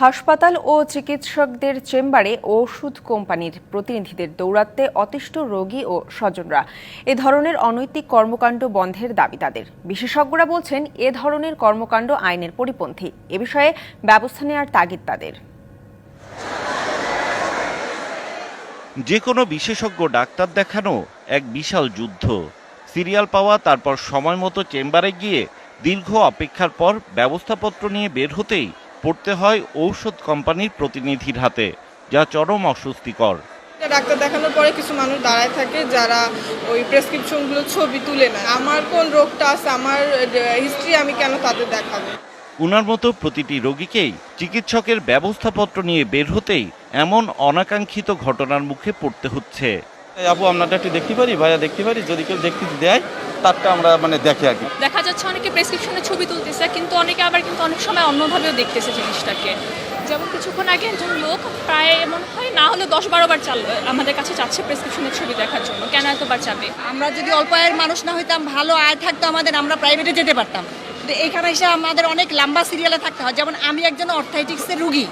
হাসপাতাল ও চিকিৎসকদের চেম্বারে ওষুধ কোম্পানির প্রতিনিধিদের দৌরাত্মে অতিষ্ঠ রোগী ও স্বজনরা। এ ধরনের অনৈতিক কর্মকাণ্ড বন্ধের দাবি তাদের। বিশেষজ্ঞরা বলছেন, এ ধরনের কর্মকাণ্ড আইনের পরিপন্থী। এ বিষয়ে ব্যবস্থা নেওয়ার তাগিদ তাদের। যে কোনো বিশেষজ্ঞ ডাক্তার দেখানো এক বিশাল যুদ্ধ। সিরিয়াল পাওয়া, তারপর সময় মতো চেম্বারে গিয়ে দীর্ঘ অপেক্ষার পর ব্যবস্থাপত্র নিয়ে বের হতেই পড়তে হয় ঔষধ কোম্পানির প্রতিনিধির হাতে যা চরম অস্বস্তিকর। ডাক্তার দেখানোর পরে কিছু মানুষ দাঁড়ায় থাকে যারা ওই প্রেসক্রিপশনগুলো ছবি তুলে নেয়। আমার কোন রোগটা আছে আমার হিস্ট্রি আমি কেন তাদের দেখাবো? উনার মতো প্রতিটি রোগীকেই চিকিৎসকের ব্যবস্থাপত্র নিয়ে বের হতেই এমন অনাকাঙ্ক্ষিত ঘটনার মুখে পড়তে হচ্ছে। আপু আপনারটা একটু দেখতে পারি? ভাইয়া দেখতে পারি? যদি কেউ দেখতে দেয় তারটা আমরা মানে দেখি আর কি। দেখা যাচ্ছে অনেকে প্রেসক্রিপশনে ছবি তুলতেছে কিন্তু অনেকে আবার কিন্তু অনেক সময় অন্যভাবেও দেখতেছে জিনিসটাকে। যেমন কিছুক্ষণ আগে একজন লোক প্রায় এমন হয় না হলে দশ বারো বার চাল আমাদের কাছে যাচ্ছে প্রেসক্রিপশনের ছবি দেখার জন্য। কেন এতবার যাবে আমরা যদি অল্প আয়ের মানুষ না হইতাম ভালো আয় থাকতো আমাদের আমরা প্রাইভেটে যেতে পারতাম। এইখানে এসে আমাদের অনেক লম্বা সিরিয়ালে থাকতে হয়। যেমন আমি একজন অর্থাইটিক্সের রুগী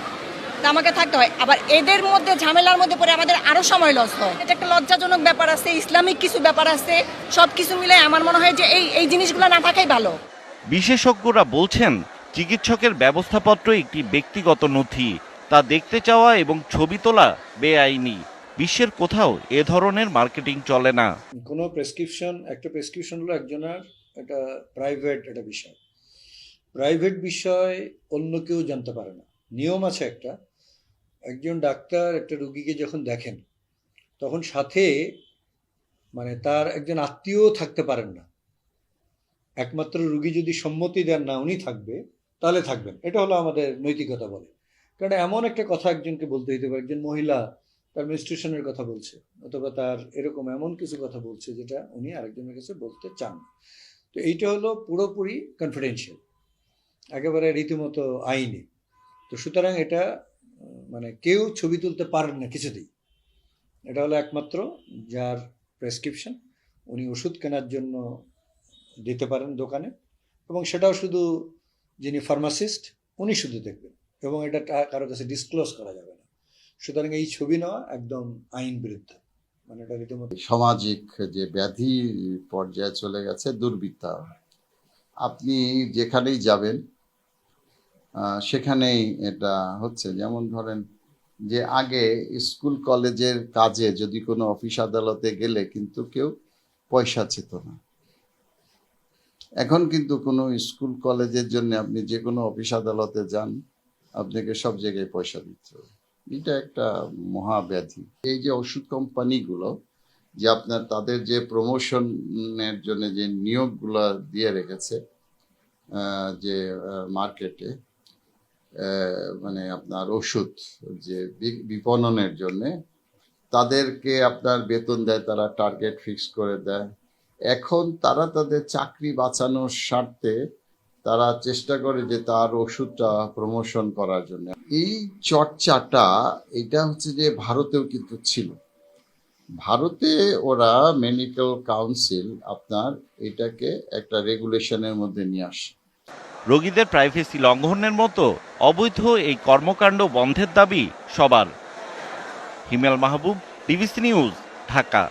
আমাকে থাকতে হয়। আবার এদের মধ্যে ঝামেলার মধ্যে পড়ে আমাদের আরও সময় লস হয়। এটা একটা লজ্জাজনক ব্যাপার আছে ইসলামিক কিছু ব্যাপার আছে সব কিছু মিলে আমার মনে হয় যে এই এই জিনিসগুলো না থাকাই ভালো। বিশেষজ্ঞরা বলছেন চিকিৎসকের ব্যবস্থাপত্র একটি ব্যক্তিগত নথি। তা দেখতে চাওয়া এবং ছবি তোলা বেআইনি। বিশ্বের কোথাও এ ধরনের মার্কেটিং চলে না। কোনো প্রেসক্রিপশন একটা প্রেসক্রিপশন হলো একজনের একটা প্রাইভেট একটা বিষয়। প্রাইভেট বিষয় অন্য কেউ জানতে পারে না। নিয়ম আছে একটা একজন ডাক্তার একটা রুগীকে যখন দেখেন, তখন সাথে মানে তার একজন আত্মীয় থাকতে পারেন না। একমাত্র রুগী যদি সম্মতি দেন না, উনি থাকবে, তাহলে থাকবেন। এটা হলো আমাদের নৈতিকতা বলে। কারণ এমন একটা কথা একজনকে বলতে হইতে পারে, একজন মহিলা তার মেনস্ট্রুশনের কথা বলছে, অথবা তার এরকম এমন কিছু কথা বলছে যেটা উনি আরেকজনের কাছে বলতে চান তো এইটা হলো পুরোপুরি কনফিডেন্সিয়াল একেবারে রীতিমতো আইনি। তো সুতরাং এটা মানে কেউ ছবি তুলতে পারেন না কিছুতেই। এটা হলো একমাত্র যার প্রেসক্রিপশন উনি ওষুধ কেনার জন্য দিতে পারেন দোকানে এবং সেটাও শুধু যিনি ফার্মাসিস্ট উনি শুধু দেখবেন এবং এটা কারও কাছে ডিসক্লোজ করা যাবে না। সুতরাং এই ছবি নেওয়া একদম আইন বিরুদ্ধ। মানে এটা রীতিমতো সামাজিক যে ব্যাধি পর্যায়ে চলে গেছে দুর্বৃত্তা আপনি যেখানেই যাবেন সেখানেই এটা হচ্ছে। যেমন ধরেন যে আগে স্কুল কলেজের কাজে যদি কোনো অফিস আদালতে গেলে কিন্তু কেউ পয়সা চেত না। এখন কিন্তু কোনো স্কুল কলেজের জন্য আপনি যে কোনো অফিস আদালতে যান, আপনাকে সব জায়গায় পয়সা দিতে হবে। এটা একটা মহাব্যাধি। এই যে ওষুধ কোম্পানিগুলো, যে আপনার তাদের যে প্রমোশনের জন্য যে নিয়োগগুলো দিয়ে রেখেছে যে মার্কেটে মানে আপনার ওষুধ যে বিপণনের জন্য, তাদেরকে আপনার বেতন দেয়, তারা টার্গেট ফিক্স করে দেয়। এখন তারা তাদের চাকরি বাঁচানোর স্বার্থে তারা চেষ্টা করে যে তার ওষুধটা প্রমোশন করার জন্য। এই চর্চাটা, এটা হচ্ছে যে ভারতেও কিন্তু ছিল। ভারতে ওরা মেডিকেল কাউন্সিল আপনার এটাকে একটা রেগুলেশনের মধ্যে নিয়ে আসে। রোগীদের প্রাইভেসি লঙ্ঘনের মতো অবৈধ এই কর্মকাণ্ড বন্ধের দাবি সবার। Himel Mahbub DBC news, Dhaka.